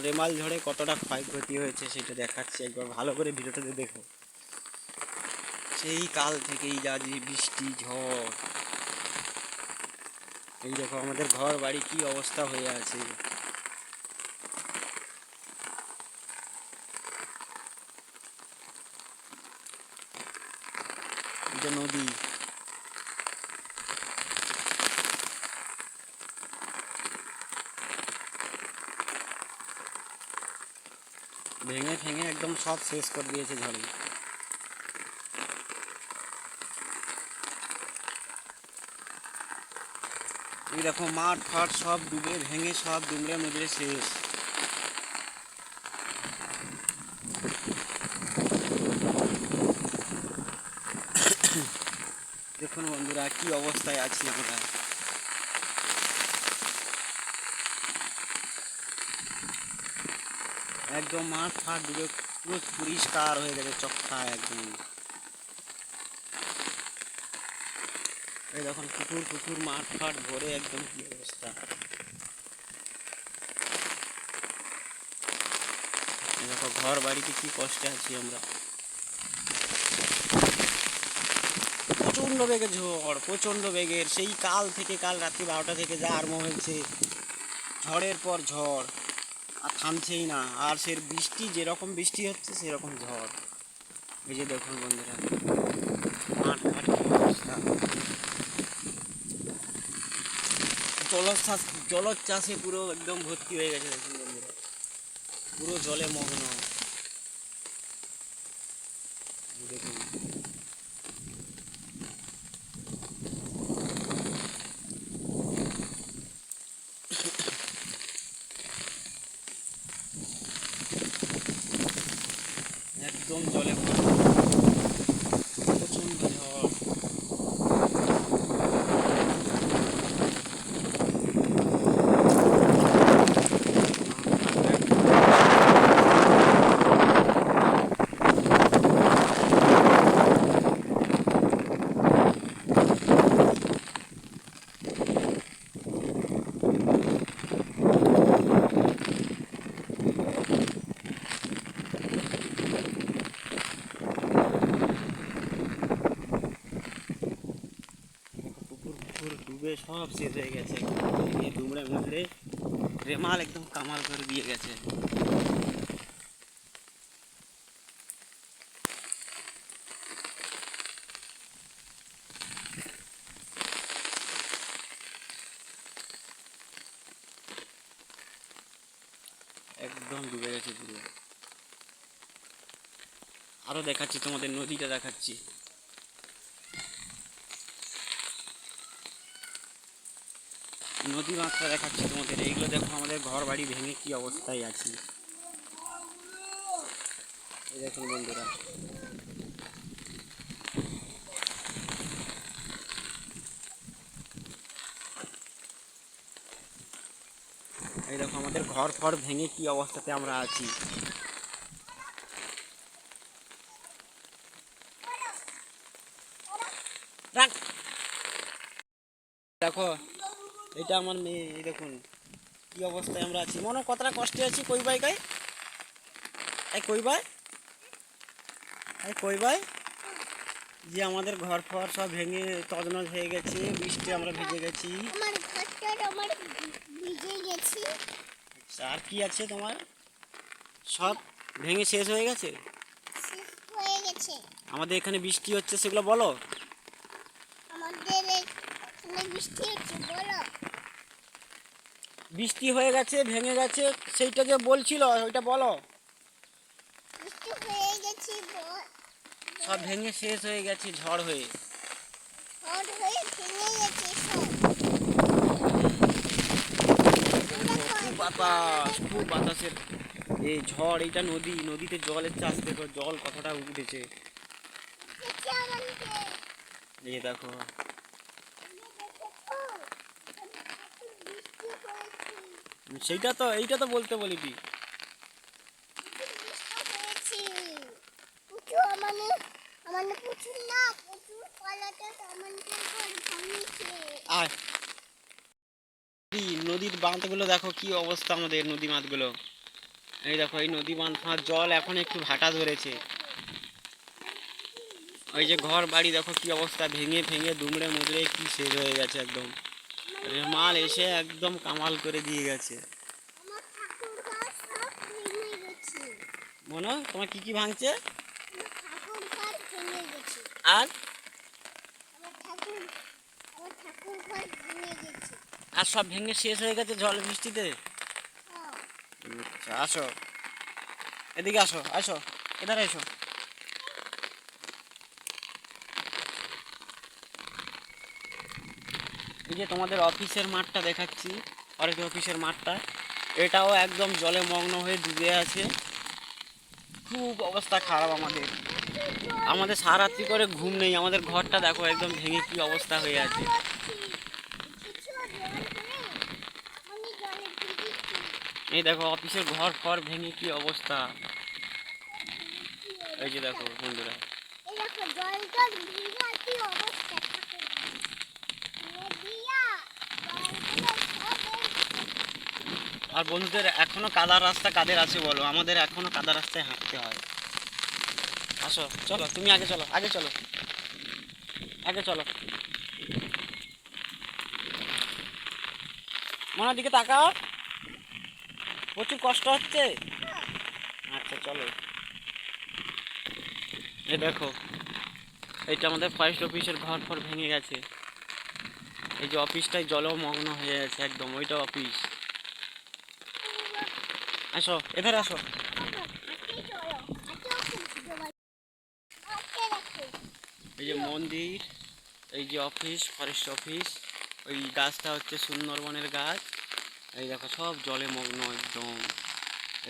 রেমাল ঝড়ে কতটা ক্ষয়ক্ষতি হয়েছে সেটা দেখাচ্ছি। একবার ভালো করে ভিডিওটাতে দেখো। সেই কাল থেকেই যা যে বৃষ্টি, ঝড়। এই দেখো আমাদের ঘর বাড়ি কি অবস্থা হয়ে আছে। এটা নদী। ভেঙে ভেঙে একদম সব শেষ করে দিয়েছে ঝড়ে। এই দেখো, মাঠ ফাট সব ডুবে, ভেঙে সব ডুবরে মুজরে শেষ। দেখুন বন্ধুরা, কি অবস্থায় আছি আমরা। একদম মাঠ ফাট ডুবে পুরো পরিষ্কার হয়ে গেছে চক্কা একদম। এই দেখুন পুকুর পুকুর মাঠ ফাট ভরে একদম কি অবস্থা। দেখো, ঘর বাড়িতে কি কষ্টে আছি আমরা। প্রচণ্ড বেগে ঝড়, প্রচণ্ড বেগের সেই কাল থেকে, কাল রাত্রি বারোটা থেকে যা আরম্ভ হয়েছে, ঝড়ের পর ঝড়। আর থামছেই না। আর সে বৃষ্টি, যেরকম বৃষ্টি হচ্ছে, সেরকম ঝড়। এই যে দেখুন বন্ধুরা। মাঠ অবস্থা। জলোচ্ছ্বাস, জলোচ্ছ্বাসে পুরো একদম ভর্তি হয়ে গেছে দেখুন বন্ধুরা। পুরো জলে মগ্ন। দেখুন একদম জলে ভর্তি। প্রচণ্ড ঝড় পুকুর পুকুর ডুবে সব শেষ হয়ে গেছে। দুমড়ে মুচড়ে রেমাল একদম কামাল করে দিয়ে গেছে। একদম ডুবে গেছে পুরো। আরও দেখাচ্ছি, তোমাদের নদীটা দেখাচ্ছি। নদী মাত্রা দেখাচ্ছি তোমাদের। এইগুলো দেখো, আমাদের ঘর বাড়ি ভেঙে কি অবস্থায় আছি। দেখুন বন্ধুরা। এই দেখো, আমাদের ঘর ফর ভেঙে কি অবস্থাতে আমরা আছি। দেখো এটা আমার মেয়ে এই দেখুন কি অবস্থায় আমরা আছি। মনে কতটা কষ্টে আছি কই বাই গাই? এই কই বাই এই কই বাই যে আমাদের ঘর ফর সব ভেঙে তজনজ হয়ে গেছে বৃষ্টি আমরা ভিজে গেছি। আমার ঘরটা আমার ভিজে গেছি। আচ্ছা, আর কি আছে তোমার? সব ভেঙে শেষ হয়ে গেছে? শেষ হয়ে গেছে। আমাদের এখানে বৃষ্টি হচ্ছে সেগুলো বলো। আমাদের বৃষ্টি হয়ে গেছে ভেঙে গেছে সেইটা যে বলছিল ওইটা বলো। সব ভেঙে শেষ হয়ে গেছে ঝড় হয়ে। বাতাস খুব বাতাসের এই ঝড় এইটা নদী নদীতে জলের চাষ দেখো জল কতটা উঠেছে। এই দেখো বৃষ্টি হয়েছে সেইটা তো, এইটা তো বলতে বলিবি। বৃষ্টি হয়েছে প্রচুর প্রচুর না প্রচুর পালাটা আমাদের ঘর ভাঙিছে আর নদীর বাঁধগুলো দেখো, কি অবস্থা আমাদের নদী বাঁধগুলো। এই দেখো, এই নদী বাঁধার জল এখন একটু ভাটা ধরেছে। ওই যে ঘর বাড়ি দেখো কি অবস্থা, ভেঙে ভেঙে দুমড়ে মুদড়ে কি শেষ হয়ে গেছে একদম। রেমাল এসে একদম কামাল করে দিয়ে গেছে। মনে তোমার কি কি ভাঙছে? আর? আর সব ভেঙে শেষ হয়ে গেছে জল বৃষ্টিতে? হ্যাঁ। আচ্ছা আসো। এদিকে আসো আসো। এধারে এসো। এই যে তোমাদের অফিসের মাঠটা দেখাচ্ছি অরেটি অফিসের মাঠটা। এটাও একদম জলে মগ্ন হয়ে ডুবে আছে। খুব অবস্থা খারাপ আমাদের। আমাদের সারাত্রি করে ঘুম নেই, আমাদের ঘরটা দেখো একদম ভেঙে কি অবস্থা হয়ে আছে। এই দেখো, অফিসের ঘর ফর ভেঙে কি অবস্থা। এই যে দেখো বন্ধুরা এই দেখো জলটা ভিজা কি অবস্থা ঠাকুর নদিয়া জলগুলো সব এই আর বন্ধুদের, এখনও কাদা রাস্তা কাদের আছে বলো? আমাদের এখনও কাদা রাস্তায় হাঁটতে হয়। আসো, চলো, তুমি আগে চলো আগে চলো। আগে চলো। মনের দিকে তাকাও। প্রচুর কষ্ট হচ্ছে। আচ্ছা চলো। এ দেখো, এইটা আমাদের ফরেস্ট অফিসের ঘর ফর ভেঙে গেছে। এই যে অফিসটাই জলমগ্ন হয়ে গেছে একদম ওইটা অফিস আসো, এধারে আসো। এই যে মন্দির, এই যে অফিস, ফরেস্ট অফিস, ওই গাছটা হচ্ছে সুন্দরবনের গাছ। এই দেখো, সব জলে মগ্ন একদম।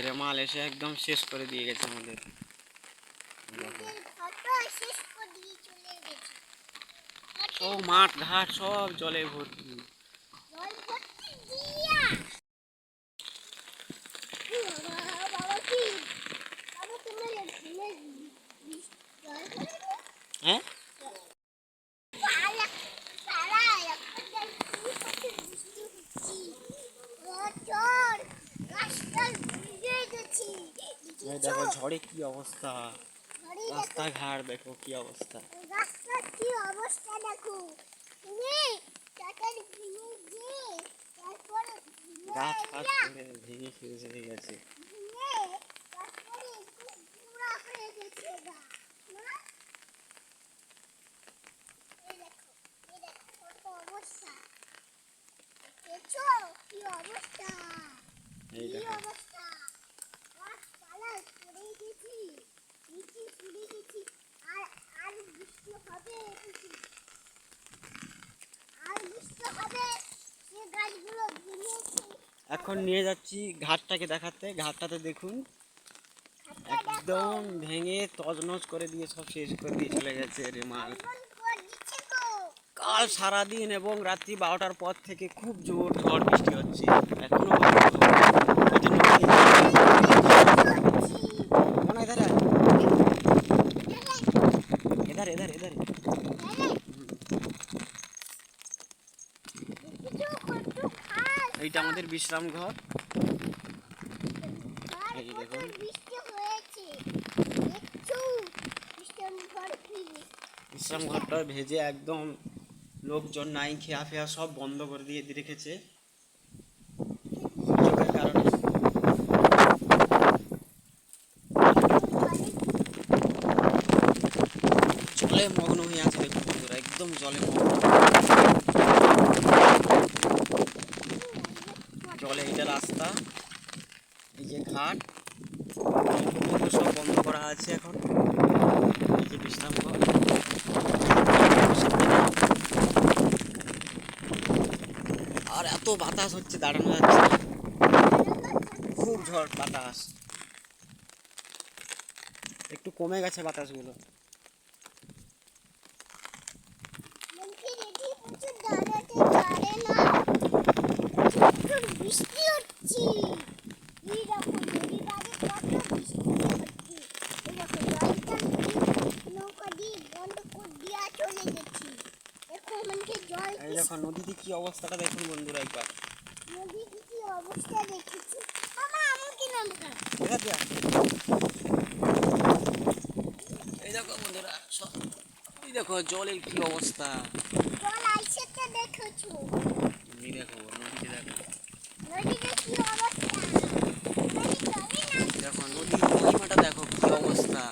রেমাল এসে একদম শেষ করে দিয়ে গেছে আমাদের। সব মাঠ, ঘাট, সব জলে ভর্তি জল ভর্তি দিয়া বাবা বাবা কি বাবা তোমার ঘুমে জল পড়ে গেল? হ্যাঁ সারা সারা এখন দেখি কত বৃষ্টি হচ্ছে বছর গাছটা ভিজে গেছে এই দেখো ঝড়ে কি অবস্থা? রাস্তাঘাট দেখো কি অবস্থা। রাস্তার কি দেখো? গাছ। ফাছ ভেঙে হয়ে গেছে এই দেখো এই দেখো কত অবস্থা দেখছ কি অবস্থা এই কি দেখো অবস্থা গাছপালা পড়ে গেছি নিচে পড়ে গেছি আর আর বৃষ্টি হবে কিছু আর বৃষ্টি হবে সে গাছগুলো ভেঙেছে এখন নিয়ে যাচ্ছি ঘাটটাকে দেখাতে। ঘাটটাতে দেখুন, একদম ভেঙে তজনজ করে দিয়ে সব শেষ করে দিয়ে চলে গেছে রেমাল কাল সারাদিন এবং রাত্রি বারোটার পর থেকে খুব জোর ঝড় বৃষ্টি হচ্ছে। এখনও এধারে এধারে এধারে এধারে এইটা আমাদের বিশ্রাম ঘর এই যে দেখুন। বৃষ্টি হয়েছে একটু বৃষ্টি বিশ্রাম ঘর। বিশ্রাম ঘরটা ভেজে একদম লোকজন নাই, খেয়া ফেয়া সব বন্ধ করে দিয়ে রেখেছে দুর্যোগের কারণে জলে মগ্ন হয়ে আছে দেখুন বন্ধুরা একদম জলে মগ্ন জলে এইটা রাস্তা এই যে ঘাট এগুলো সব বন্ধ করা আছে এখন। এই যে বিশ্রাম আর এত বাতাস হচ্ছে, দাঁড়ানো যাচ্ছে খুব ঝড় বাতাস। একটু কমে গেছে বাতাসগুলো বলছি রেডি প্রচুর দাঁড়াতে পারে না প্রচুর বৃষ্টি হচ্ছে এই দেখো রবিবারে কত বৃষ্টি হচ্ছে এই দেখো জলটা নদী নৌকা দিয়ে বন্ধ করে দিয়া চলে গেছি দেখো মানে জল এই দেখো নদীতে কি অবস্থাটা দেখুন বন্ধুরা একবার। অবস্থা দেখেছি? মামা আমার কি নাম এই দেখো বন্ধুরা এই দেখো জলের কি অবস্থা। জল আইসে তো দেখেছ এই দেখো নদীতে দেখো। নদীতে কি অবস্থা? জলে না দেখো নদীর দেখো কি অবস্থা।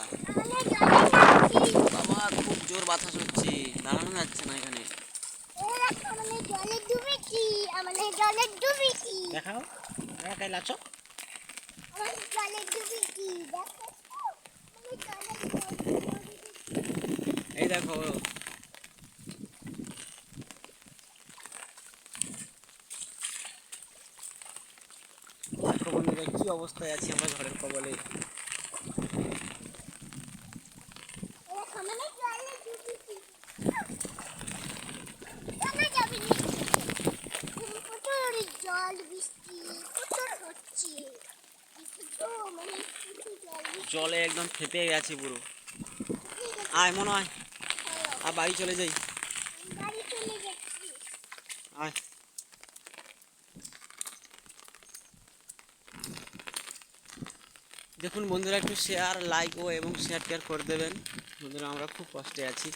বাবা খুব জোর বাতাস হচ্ছে দাঁড়ানো যাচ্ছে না এখানে ওরা মানে জলে ডুবেছি মানে জলে ডুবেছি দেখাও লাচো আমার জলে ডুবেছি দেখো এই দেখো। দেখো বন্ধুরা কি অবস্থায় আছি আমরা ঝড়ের কবলে দেখো মানে জলে ডুবেছি জানা যাবে না প্রচুর জল বৃষ্টি প্রচুর হচ্ছে তো মানে প্রচুর জল একদম ফেপে গেছে পুরো। আয় মনে হয়। আর বাড়ি চলে যাই। আয়। দেখুন বন্ধুরা, একটু শেয়ার লাইক ও এবং শেয়ার টেয়ার করে দেবেন। বন্ধুরা, আমরা খুব কষ্টে আছি।